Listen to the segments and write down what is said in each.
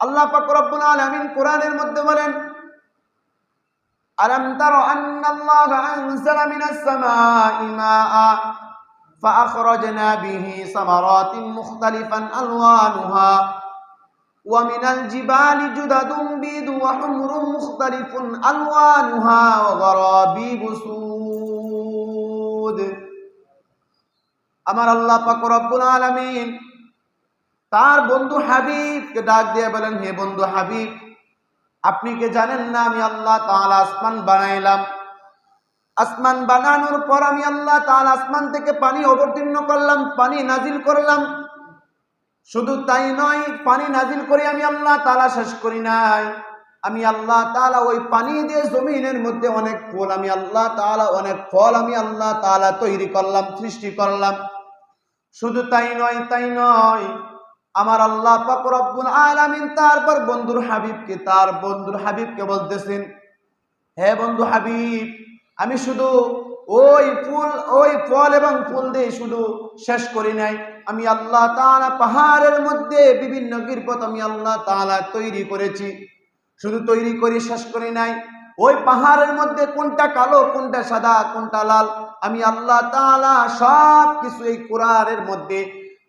আল্লাহ পাক রব্বুল আলামিন কোরআনের মধ্যে বলেন ألم تر أن الله أنزل من السماء ماء فأخرجنا به ثمرات مختلفا ألوانها ومن الجبال جدد بيض وحمر مختلف ألوانها وغرابيب سود আমার আল্লাহ পাক রব্বুল আলামিন তার বন্ধু হাবিবকে ডাক দিয়ে বলেন, হে বন্ধু হাবিব, আপনি কি জানেন না আমি আল্লাহ তাআলা আসমান বানাইলাম? আসমান বানানোর পর আমি আল্লাহ তাআলা আসমান থেকে পানি অবতীর্ণ করলাম, পানি নাজিল করলাম। শুধু তাই নয়, পানি নাজিল করে আমি আল্লাহ তালা শেষ করি নাই। আমি আল্লাহ তালা ওই পানি দিয়ে জমিনের মধ্যে অনেক ফুল, আমি আল্লাহ তালা অনেক ফল আমি আল্লাহ তালা তৈরি করলাম, সৃষ্টি করলাম। শুধু তাই নয় তাই নয় আমার আল্লাহ পাক রব্বুল আলামিন তারপর বন্ধুর হাবিবকে, তার বন্ধুর হাবিবকে বলতেছেন, হে বন্ধু হাবিব, আমি শুধু ওই ফুল, ওই ফল এবং ফুল দিয়ে শুধু শেষ করি নাই। আমি আল্লাহ তালা পাহাড়ের মধ্যে বিভিন্ন গিরপথ আমি আল্লাহ তালা তৈরি করেছি। শুধু তৈরি করে, শেষ করি নাই। ওই পাহাড়ের মধ্যে কোনটা কালো, কোনটা সাদা, কোনটা লাল, আমি আল্লাহ তালা সব কিছু এই কোরআনের মধ্যে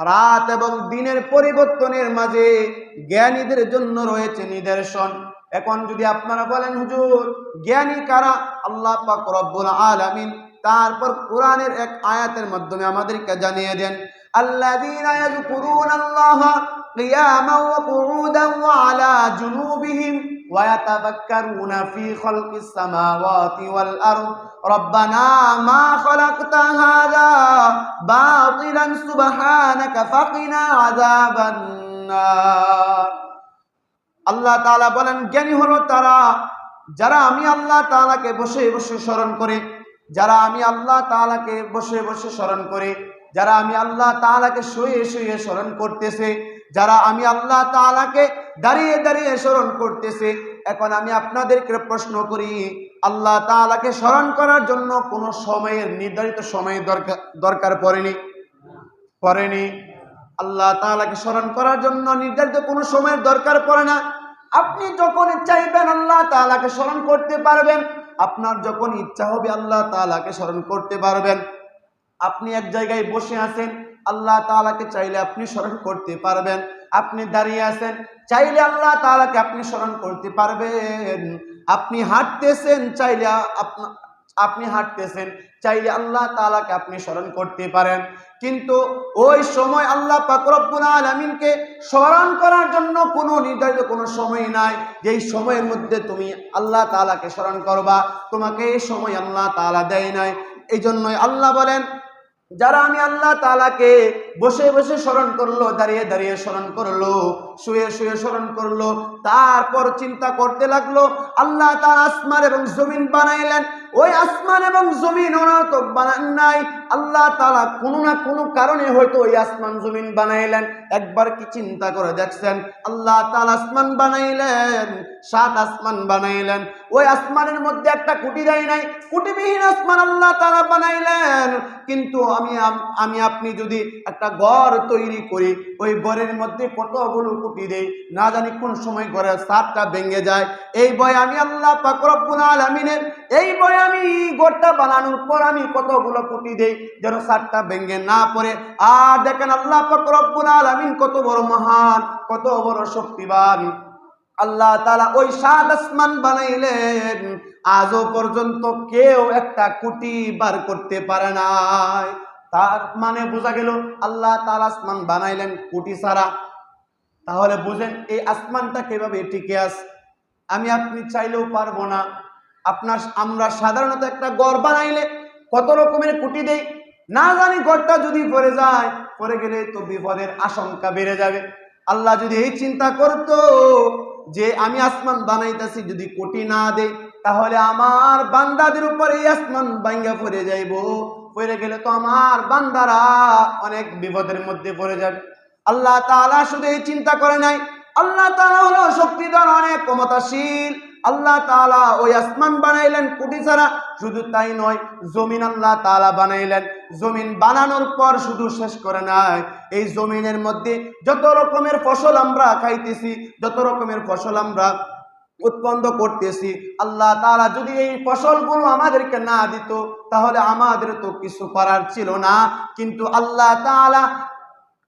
রাত এবং দিনের পরিবর্তনের মাঝে জ্ঞানীদের জন্য রয়েছে নিদর্শন। এখন যদি আপনারা বলেন, হুজুর, জ্ঞানী কারা? আল্লাহ পাক রব্বুল আলামিন তারপর কোরআনের এক আয়াতের মাধ্যমে আমাদেরকে জানিয়ে দেন ওয়া কুউদান ওয়া আলা ফি খালকিস সামাওয়াতি ওয়াল আরদ। ربنا ما خلقت هذا باطلا سبحانك فقنا عذاب النار আল্লাহ তাআলা বলেন জ্ঞানী হলো তারা যারা আমি আল্লাহ তাআলাকে বসে বসে স্মরণ করে যারা আমি আল্লাহ তাআলাকে বসে বসে স্মরণ করে যারা আমি আল্লাহ তাআলাকে শুয়ে শুয়ে স্মরণ করতেছে যারা আমি আল্লাহ তাআলাকে দাঁড়িয়ে দাঁড়িয়ে স্মরণ করতেছে এখন আমি আপনাদেরকে প্রশ্ন করি আল্লাহ তাআলাকে স্মরণ করার জন্য কোনো সময়ের নির্ধারিত সময়ের দরকার দরকার পড়েনি। পড়েনি। আল্লাহ তাআলাকে স্মরণ করার জন্য নির্ধারিত কোনো সময়ের দরকার পড়ে না। আপনি যখন চাইবেন আল্লাহ তাআলাকে স্মরণ করতে পারবেন, আপনার যখন ইচ্ছা হবে আল্লাহ তাআলাকে স্মরণ করতে পারবেন। আপনি এক জায়গায় বসে আছেন, আল্লাহ তাআলাকে চাইলে আপনি স্মরণ করতে পারবেন। আপনি দাঁড়িয়ে আছেন, চাইলে আল্লাহ তাআলাকে আপনি স্মরণ করতে পারবেন। আপনি হাঁটতেছেন, চাইলে আপনি হাঁটতেছেন, চাইলে আল্লাহ তাআলাকে আপনি স্মরণ করতে পারেন। কিন্তু ওই সময় আল্লাহ পাক রব্বুল আলামিনকে স্মরণ করার জন্য কোনো নির্ধারিত কোনো সময় নাই। যেই সময়ের মধ্যে তুমি আল্লাহ তাআলাকে স্মরণ করবা, তোমাকে এই সময় আল্লাহ তাআলা দেয় নাই। এই জন্যই আল্লাহ বলেন যারা আমি আল্লাহ তালাকে বসে বসে স্মরণ করল, দাঁড়িয়ে দাঁড়িয়ে স্মরণ করল, শুয়ে শুয়ে স্মরণ করল, তারপর চিন্তা করতে লাগল, আল্লাহ তা আসমান এবং জমিন বানাইলেন। ওই আসমান এবং জমিন ওনার তো বানান নাই আল্লাহ তাআলা কোনো না কোনো কারণে হয়তো ওই আসমান জমিন বানাইলেন। একবার কি চিন্তা করে দেখছেন? আল্লাহ তাআলা আসমান বানাইলেন, সাত আসমান বানাইলেন। ওই আসমানের মধ্যে একটা কুটি দেয় নাই, কুটিবিহীন আসমান আল্লাহ তাআলা বানাইলেন। কিন্তু আমি আমি আপনি যদি একটা ঘর তৈরি করি, ওই ঘরের মধ্যে কতগুলো কুটি দেই, না জানি কোন সময় ঘরের সাতটা ভেঙে যায়। এই বই আমি আল্লাহ পাক রব্বুল আলামিনের এই বই আমি ঘরটা বানানোর পর আমি কতগুলো কুটি দেই যেন সাতটা ভেঙে না পড়ে। আর দেখেন আল্লাহ পাক রব্বুল আলামিন কত বড় মহান, কত বড় শক্তিবান। আল্লাহ তালা ওই সাত আসমান বানাইলেন, আজও পর্যন্ত কেউ একটা কুটি বার করতে পারে নাই। তার মানে বোঝা গেল আল্লাহ তাআলা আসমান বানাইলেন কুটি ছাড়া। তাহলে বুঝেন এই আসমানটা কীভাবে টিকে আছে? আমি আপনি চাইলেও পারব না। আপনার আমরা সাধারণত একটা গড় বানাইলে কত রকমের কুটি দেই? না জানি গড়টা যদি পড়ে যায় পড়ে গেলে তো বিপদের আশঙ্কা বেড়ে যাবে। আল্লাহ যদি এই চিন্তা করতো যে আমি আসমান বানাইতেছি, যদি কোটি না দে তাহলে আমার বান্দাদের উপরে আসমান ভাঙ্গা পড়ে যাইব। পড়ে গেলে তো আমার বান্দারা অনেক বিপদের মধ্যে পড়ে যাবে। আল্লাহ তাআলা শুধু এই চিন্তা করে নাই। আল্লাহ তাআলা হলো শক্তিধর, অনেক ক্ষমতাশীল। আল্লাহ তাআলা ওই আসমান বানাইলেন কোটি ছাড়া। শুধু তাই নয়, জমিন আল্লাহ তাআলা বানাইলেন। জমিন বানানোর পর শুধু শেষ করে নাই। এই জমিনের মধ্যে যত রকমের ফসল আমরা খাইতেছি, যত রকমের ফসল আমরা উৎপন্ন করতেছি, আল্লাহ তাআলা যদি এই ফসলগুলো আমাদেরকে না দিত, তাহলে আমাদের তো কিছু করার ছিল না। কিন্তু আল্লাহ তাআলা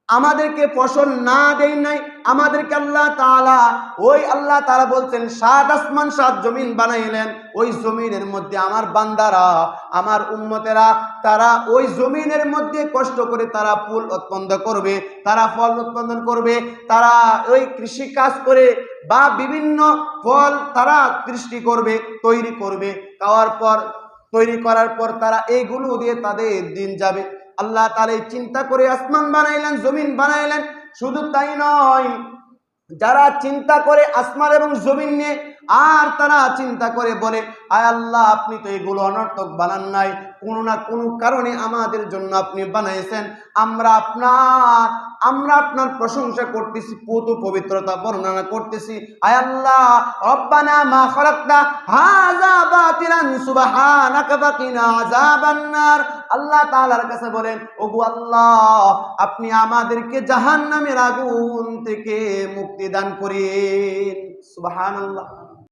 আমাদেরকে ফসল না দেয় নাই। আমাদেরকে আল্লাহ তাআলা, ওই আল্লাহ তাআলা বলছেন, সাত আসমান, সাত জমিন বানাইলেন। ওই জমিনের মধ্যে আমার বান্দারা, আমার উম্মতেরা, তারা ওই জমিনের মধ্যে কষ্ট করে তারা ফুল উৎপন্ন করবে, তারা ফল উৎপাদন করবে, তারা ওই কৃষি কাজ করে বা বিভিন্ন ফল তারা সৃষ্টি করবে, তৈরি করবে। খাওয়ার পর, তৈরি করার পর তারা এইগুলো দিয়ে তাদের দিন যাবে। আল্লাহ তাহলে চিন্তা করে আসমান বানাইলেন, জমিন বানাইলেন। শুধু তাই নয়, যারা চিন্তা করে আসমান এবং জমিন নিয়ে আর তারা চিন্তা করে বলে, আয় আল্লাহ, আপনি তো এগুলো অনর্থক বানান নাই। কোনো না কোনো কারণে আমাদের জন্য আপনি বানাইছেন। আমরা আপনার আমরা আপনার প্রশংসা করতেছি, পুত পবিত্রতা বর্ণনা করতেছি। আয় আল্লাহ, রব্বানা মা খালাকতা, হাযা বাতিলান সুবহানাকা ফাকিনা আযাবান নার। আল্লাহ তালার কাছে বলেন, ওগু আল্লাহ, আপনি আমাদেরকে জাহান নামের আগুন থেকে মুক্তি দান করেন। সুবহানাল্লাহ।